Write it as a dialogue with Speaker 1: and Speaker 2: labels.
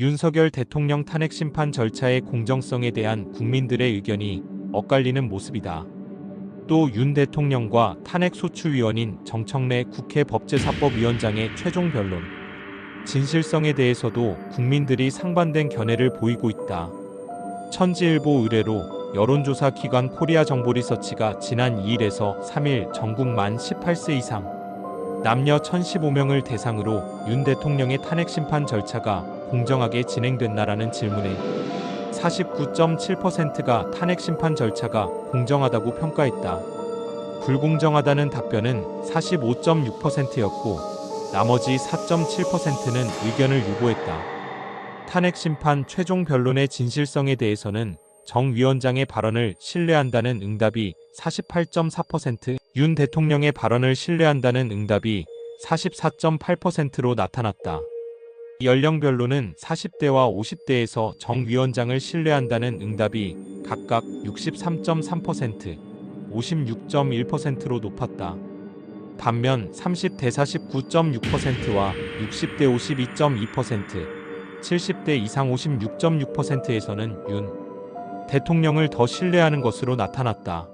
Speaker 1: 윤석열 대통령 탄핵 심판 절차의 공정성에 대한 국민들의 의견이 엇갈리는 모습이다. 또 윤 대통령과 탄핵 소추위원인 정청래 국회 법제사법위원장의 최종 변론, 진실성에 대해서도 국민들이 상반된 견해를 보이고 있다. 천지일보 의뢰로 여론조사 기관 코리아 정보리서치가 지난 2일에서 3일 전국 만 18세 이상 남녀 1015명을 대상으로 윤 대통령의 탄핵 심판 절차가 공정하게 진행됐나라는 질문에 49.7%가 탄핵 심판 절차가 공정하다고 평가했다. 불공정하다는 답변은 45.6%였고 나머지 4.7%는 의견을 유보했다. 탄핵 심판 최종 변론의 진실성에 대해서는 정 위원장의 발언을 신뢰한다는 응답이 48.4%, 윤 대통령의 발언을 신뢰한다는 응답이 44.8%로 나타났다. 연령별로는 40대와 50대에서 정 위원장을 신뢰한다는 응답이 각각 63.3%, 56.1%로 높았다. 반면 30대 49.6%와 60대 52.2%, 70대 이상 56.6%에서는 윤 대통령을 더 신뢰하는 것으로 나타났다.